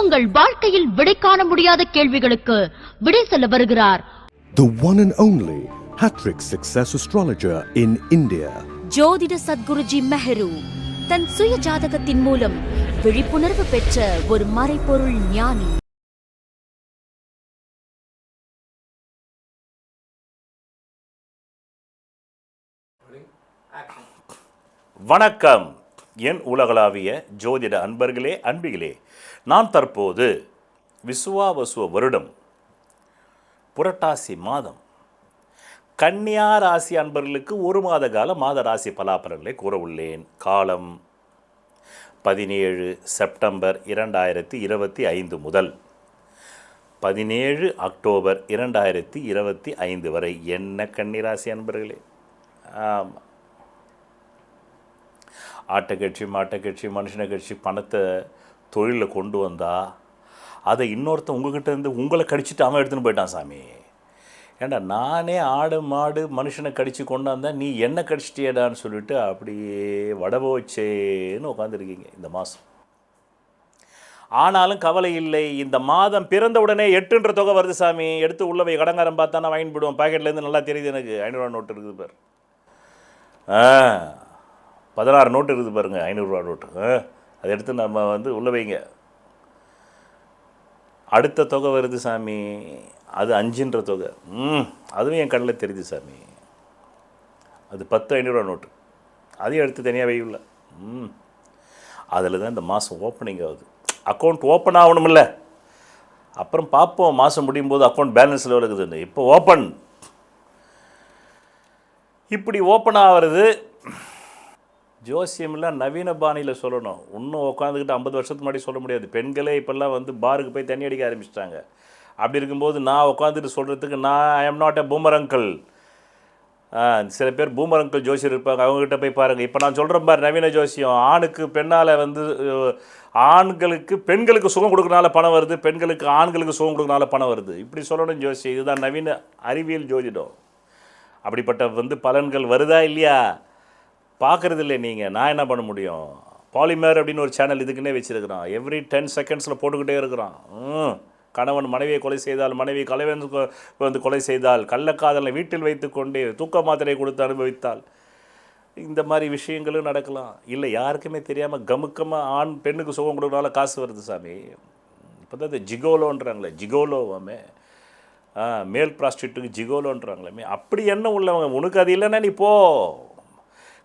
உங்கள் வாழ்க்கையில் விடை காண முடியாத கேள்விகளுக்கு விடை சொல்ல வருகிறார். The one and only Hattrick Success Astrologer in India. ஜோதிட சத்குருஜி மெஹரு தன் சுய ஜாதகத்தின் மூலம் விழிப்புணர்வு பெற்ற ஒரு மறைபொருள் ஞானி. வணக்கம். என் உலகளாவிய ஜோதிட அன்பர்களே அன்பிகளே நான் தற்போது விசுவாவசுவ வருடம் புரட்டாசி மாதம். கன்னியா ராசி அன்பர்களுக்கு ஒரு மாத கால மாத ராசி பலாபலன்களை கூற உள்ளேன். காலம் பதினேழு செப்டம்பர் இரண்டாயிரத்தி இருபத்தி ஐந்து முதல் பதினேழு அக்டோபர் இரண்டாயிரத்தி இருபத்தி ஐந்து வரை. என்ன கன்னிராசி அன்பர்களே? ஆமாம் ஆட்டை கட்சி மாட்டை கட்சி மனுஷனை கட்சி பணத்தை தொழிலில் கொண்டு வந்தா அதை இன்னொருத்தன் உங்ககிட்ட இருந்து உங்களை கடிச்சிட்டு அவன் எடுத்துன்னு போயிட்டான் சாமி. ஏண்டா நானே ஆடு மாடு மனுஷனை கடிச்சு கொண்டாந்தேன் நீ என்ன கடிச்சிட்டியடான்னு சொல்லிட்டு அப்படியே வடபோச்சேன்னு உட்காந்துருக்கீங்க இந்த மாதம் ஆனாலும் கவலை இல்லை. இந்த மாதம் பிறந்த உடனே எட்டுன்ற தொகை வருது சாமி. எடுத்து உள்ள போய் கடங்காரம் பார்த்தா நான் வாங்கி போடுவோம் பாக்கெட்லேருந்து நல்லா தெரியுது எனக்கு. ஐநூறுரூவா நோட்டு இருக்குது பாரு. ஆ. பதினாறு நோட்டு இருக்குது பாருங்கள் ஐநூறுரூவா நோட்டு. அதை எடுத்து நம்ம வந்து உள்ள வைங்க. அடுத்த தொகை வருது சாமி. அது அஞ்சுன்ற தொகை. ம் அதுவும் என் கண்ணில் தெரியுது சாமி. அது பத்து ஐநூறுரூவா நோட்டு. அதையும் எடுத்து தனியாக வையுள்ள ம் அதில் தான் இந்த மாதம் ஓப்பனிங் ஆகுது. அக்கௌண்ட் ஓப்பன் ஆகணுமில்ல அப்புறம் பார்ப்போம் மாதம் முடியும் போது அக்கௌண்ட் பேலன்ஸ் லெவல் இருக்குதுன்னு இப்போ ஓப்பன் இப்படி ஓப்பன் ஆகிறது ஜோசியம்லாம் நவீன பாணியில் சொல்லணும். இன்னும் உட்காந்துக்கிட்டு ஐம்பது வருஷத்துக்கு முன்னாடி சொல்ல முடியாது. பெண்களே இப்போல்லாம் வந்து பாருக்கு போய் தண்ணி அடிக்க ஆரம்பிச்சிட்டாங்க. அப்படி இருக்கும்போது நான் உட்காந்துட்டு சொல்கிறதுக்கு நான் ஐ எம் நாட் எ பூமரங்கல் சில பேர் பூமரங்கல் ஜோசியர் இருப்பாங்க. அவங்ககிட்ட போய் பாருங்கள் இப்போ நான் சொல்கிற மாதிரி நவீன ஜோசியம் ஆணுக்கு பெண்ணால் வந்து ஆண்களுக்கு பெண்களுக்கு சுகம் கொடுக்கறனால பணம் வருது பெண்களுக்கு ஆண்களுக்கு சுகம் கொடுக்கறனால பணம் வருது. இப்படி சொல்லணும் ஜோசியம். இதுதான் நவீன அறிவியல் ஜோதிடம். அப்படிப்பட்ட வந்து பலன்கள் வருதா இல்லையா? பார்க்குறது இல்லை நீங்கள் நான் என்ன பண்ண முடியும்? பாலிமர் அப்படின்னு ஒரு சேனல் இதுக்குன்னே வச்சுருக்கிறான். எவ்ரி டென் செகண்ட்ஸில் போட்டுக்கிட்டே இருக்கிறான். ம். கணவன் மனைவியை கொலை செய்தால் மனைவி கலைவன் கொ- வந்து கொலை செய்தால் கள்ளக்காதலை வீட்டில் வைத்துக்கொண்டே தூக்க மாத்திரை கொடுத்து அனுபவித்தால் இந்த மாதிரி விஷயங்களும் நடக்கலாம். இல்லை யாருக்குமே தெரியாமல் கமுக்கமாக ஆண் பெண்ணுக்கு சுகம் கொடுக்குறனால காசு வருது சாமி. இப்போ தான் இந்த ஜிகோலோன்றாங்களே ஜிகோலோவாமே. மேல் ப்ராஸ்டியூட்டுக்கு ஜிகோலோன்றாங்களே. அப்படி என்ன உள்ளவங்க உனக்கு அது இல்லைன்னா நீ போ.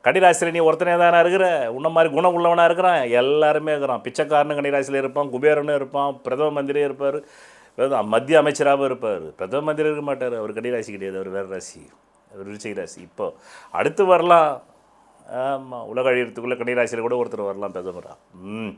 கன்னிராசியில் நீ ஒருத்தனே தானே இருக்கிற? உன்ன மாதிரி குணம் உள்ளவனாக இருக்கிறான். எல்லாருமே இருக்கிறான். பிச்சைக்காரனும் கன்னிராசியில் இருப்பான். குபேரனும் இருப்பான். பிரதம மந்திரியும் இருப்பார். மத்திய அமைச்சராகவும் இருப்பார். பிரதம மந்திரி இருக்க மாட்டார். அவர் கன்னிராசி கிடையாது. அவர் வேறு ராசி. அவர் விருச்சிக ராசி. இப்போது அடுத்து வரலாம். ஆமாம் உலக அழியறதுக்குள்ளே கன்னிராசியில் கூட ஒருத்தர் வரலாம். பிரதமராக ம்.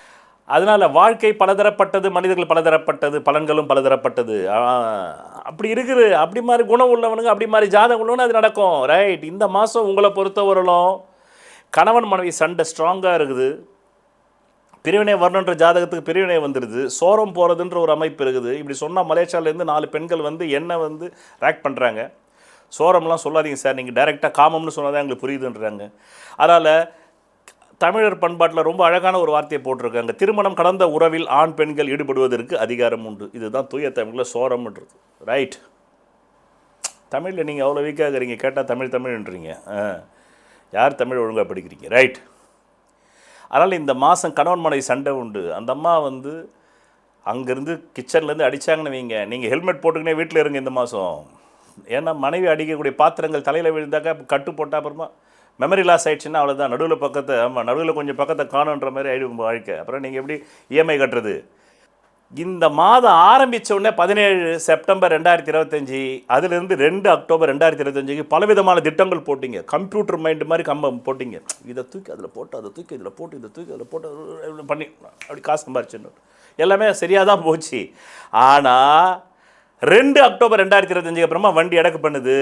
அதனால் வாழ்க்கை பலதரப்பட்டது மனிதர்கள் பலதரப்பட்டது பலன்களும் பலதரப்பட்டது. அப்படி இருக்குது. அப்படி மாதிரி குணம் உள்ளவனுங்க அப்படி மாதிரி ஜாதகம் உள்ளவனு அது நடக்கும். ரைட் இந்த மாதம் உங்களை பொறுத்தவரையிலும் கணவன் மனைவி சண்டை ஸ்ட்ராங்காக இருக்குது. பிரிவினை வரணுன்ற ஜாதகத்துக்கு பிரிவினை வந்துடுது சோரம் போகிறதுன்ற ஒரு அமைப்பு இருக்குது. இப்படி சொன்னால் மலேசியாவிலேருந்து நாலு பெண்கள் வந்து என்ன வந்து ரேக் பண்ணுறாங்க சோரம்லாம் சொல்லாதீங்க சார். நீங்கள் டைரெக்டாக காமம்னு சொன்னால் தான் எங்களுக்கு புரியுதுன்றாங்க. அதனால் தமிழர் பண்பாட்டில் ரொம்ப அழகான ஒரு வார்த்தையை போட்டிருக்காங்க. திருமணம் கடந்த உறவில் ஆண் பெண்கள் ஈடுபடுவதற்கு அதிகாரம் உண்டு. இதுதான் தூய தமிழில் சோரம்ன்றது. ரைட் தமிழில் நீங்கள் அவ்வளோ வீக்காக இருக்கிறீங்க. கேட்டால் தமிழ் தமிழ்ன்றீங்க. யார் தமிழ் ஒழுங்காக படிக்கிறீங்க? ரைட் அதனால் இந்த மாதம் கணவன் மனைவி சண்டை உண்டு. அந்த அம்மா வந்து அங்கேருந்து கிச்சன்லேருந்து அடித்தாங்கன்னு வைங்க. நீங்கள் ஹெல்மெட் போட்டுக்கினே வீட்டில் இருங்க இந்த மாதம் ஏன்னா மனைவி அடிக்கக்கூடிய பாத்திரங்கள் தலையில் விழுந்தாக்கா கட்டு போட்டால் அப்புறமா மெமரி லாஸ் ஆகிடுச்சுன்னா அவ்வளோதான் நடுவில் பக்கத்தை ஆமாம் நடுவில் கொஞ்சம் பக்கத்தை காணுன்ற மாதிரி ஆயிடும் வாழ்க்கை. அப்புறம் நீங்கள் எப்படி இஎம்ஐ கட்டுறது? இந்த மாதம் ஆரம்பித்த உடனே பதினேழு செப்டம்பர் ரெண்டாயிரத்தி இருபத்தஞ்சி அதுலேருந்து ரெண்டு அக்டோபர் ரெண்டாயிரத்தி இருபத்தஞ்சிக்கு பலவிதமான திட்டங்கள் போட்டிங்க. கம்ப்யூட்டர் மைண்டு மாதிரி கம்ப போட்டிங்க. இதை தூக்கி அதில் போட்டு அதை தூக்கி இதில் போட்டு இதை தூக்கி அதில் போட்டு பண்ணி அப்படி காசு சம்பாரிச்சுன்னு. எல்லாமே சரியாக தான் போச்சு. ஆனால் ரெண்டு அக்டோபர் ரெண்டாயிரத்தி இருபத்தஞ்சுக்கு அப்புறமா வண்டி அடக்கு பண்ணுது.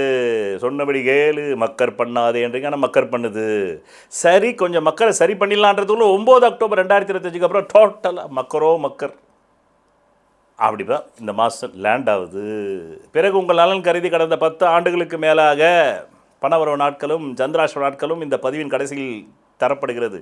சொன்னபடி கேளு மக்கர் பண்ணாதேன்றீங்க ஆனால் மக்கர் பண்ணுது. சரி கொஞ்சம் மக்களை சரி பண்ணிடலான்றதுக்குள்ள ஒம்பது அக்டோபர் ரெண்டாயிரத்தி இருபத்தஞ்சுக்கு அப்புறம் டோட்டலாக மக்கரோ மக்கர். அப்படிதான் இந்த மாதம் லேண்ட் ஆகுது. பிறகு உங்கள் நலன் கருதி கடந்த பத்து ஆண்டுகளுக்கு மேலாக பணவரவு நாட்களும் சந்திராஷ்டிர நாட்களும் இந்த பதிவின் கடைசியில் தரப்படுகிறது.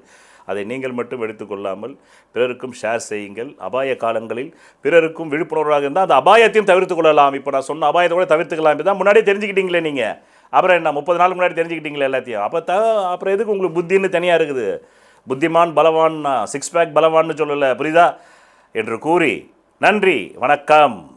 அதை நீங்கள் மட்டும் எடுத்துக்கொள்ளாமல் பிறருக்கும் ஷேர் செய்யுங்கள். அபாய காலங்களில் பிறருக்கும் விழிப்புணர்வாக இருந்தால் அந்த அபாயத்தையும் தவிர்த்து கொள்ளலாம். இப்போ நான் சொன்ன அபாயத்தை கூட தவிர்த்துக்கலாம். தான் முன்னாடியே தெரிஞ்சுக்கிட்டீங்களே நீங்கள் அப்புறம் என்ன முப்பது நாள் முன்னாடி தெரிஞ்சுக்கிட்டீங்களே எல்லாத்தையும்? அப்போ த அப்புறம் எதுக்கு உங்களுக்கு புத்தின்னு தனியாக இருக்குது? புத்திமான் பலவான் சிக்ஸ் பேக் பலவான்னு சொல்லலை புரியுதா? என்று கூறி நன்றி வணக்கம்.